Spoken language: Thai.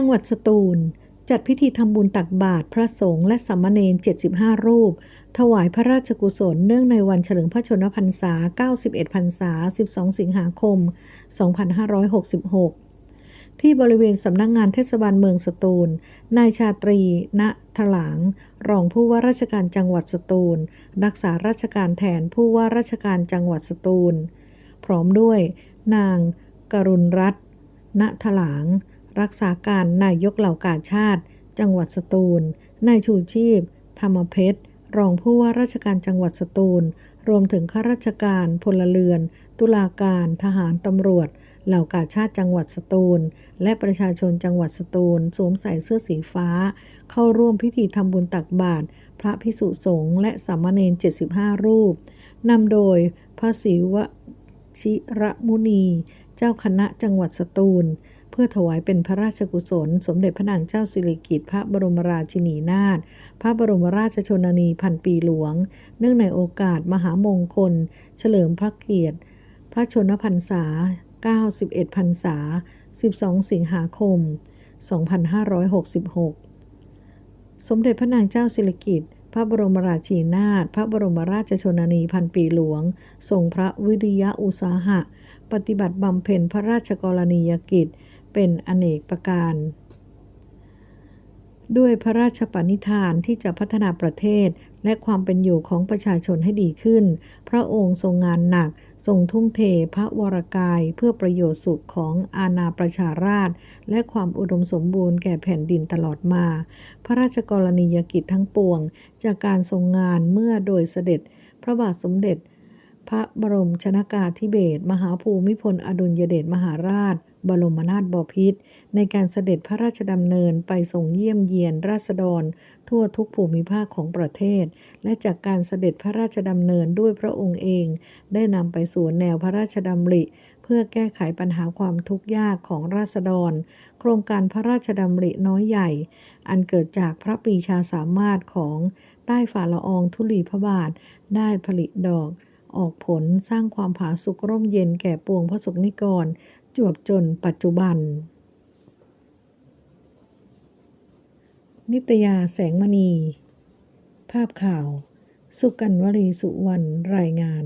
จังหวัดสตูล จัดพิธีทำบุญตักบาตรพระสงฆ์และสามเณร 75 รูป ถวายพระราชกุศลเนื่องในวันเฉลิมพระชนมพรรษา 91 พรรษา 12 สิงหาคม 2566ที่บริเวณสำนักงงานเทศบาลเมืองสตูล นายชาตรี ณ ถลาง รองผู้ว่าราชการจังหวัดสตูล รักษาราชการแทนผู้ว่าราชการจังหวัดสตูล พร้อมด้วย นาง กรุณรัตน์ ณ ถลาง รักษาการนายกเหล่ากาชาติ จังหวัดสตูล นายชูชีพ ธรรมเพชร รองผู้ว่าราชการจังหวัดสตูล รวมถึงข้าราชการ พลเรือน ตุลาการ ทหารตำรวจ เหล่ากาชาติจังหวัดสตูล และประชาชนจังหวัดสตูล สวมใส่เสื้อสีฟ้า เข้าร่วมพิธีทำบุญตักบาตร พระพิสุสงฆ์และสามเณร 75 รูป นำโดยพระศรีวชิระมุนี เจ้าคณะจังหวัดสตูล เพื่อถวายเป็นพระราชกุศล สมเด็จพระนางเจ้าสิริกิติ์พระบรมราชินีนาถพระบรมราชชนนีพันปีหลวง เนื่องในโอกาสมหามงคล เฉลิมพระเกียรติ พระชนพรรษา 91พรรษา 12 สิงหาคม 2566 สมเด็จพระนางเจ้าสิริกิติ์พระบรมราชินีนาถ พระบรมราชชนนีพันปีหลวง ทรงพระวิริยะอุตสาหะ ปฏิบัติบำเพ็ญพระราชกรณียกิจ เป็นอเนกประการ ด้วยพระราชปณิธานที่จะพัฒนาประเทศและความเป็นอยู่ของประชาชนให้ดีขึ้น พระองค์ทรงงานหนัก ทรงทุ่มเทพระวรกายเพื่อประโยชน์สุขของอาณาประชาราษฎรและความอุดมสมบูรณ์แก่แผ่นดินตลอดมา พระราชกรณียกิจทั้งปวง จากการทรงงานเมื่อโดยเสด็จ พระบาทสมเด็จ พระบรมชนากาธิเบศมหาภูมิพลอดุลยเดชมหาราช บรมนาถบพิตรในการเสด็จพระราชดำเนินไปทรงเยี่ยมเยียนราษฎร ทั่วทุกภูมิภาคของประเทศ และจากการเสด็จพระราชดำเนินด้วยพระองค์เอง ได้นำไปสู่แนวพระราชดำริ เพื่อแก้ไขปัญหาความทุกข์ยากของราษฎร โครงการพระราชดำริน้อยใหญ่ อันเกิดจากพระปีชาสามารถของใต้ฝ่าละอองธุลีพระบาทได้ผลิตดอก ออกผลสร้างความผาสุกร่มเย็นแก่ปวงพระสงฆ์นิกร จวบจนปัจจุบัน นิตยาแสงมณี ภาพข่าว สุกันวลีสุวรรณรายงาน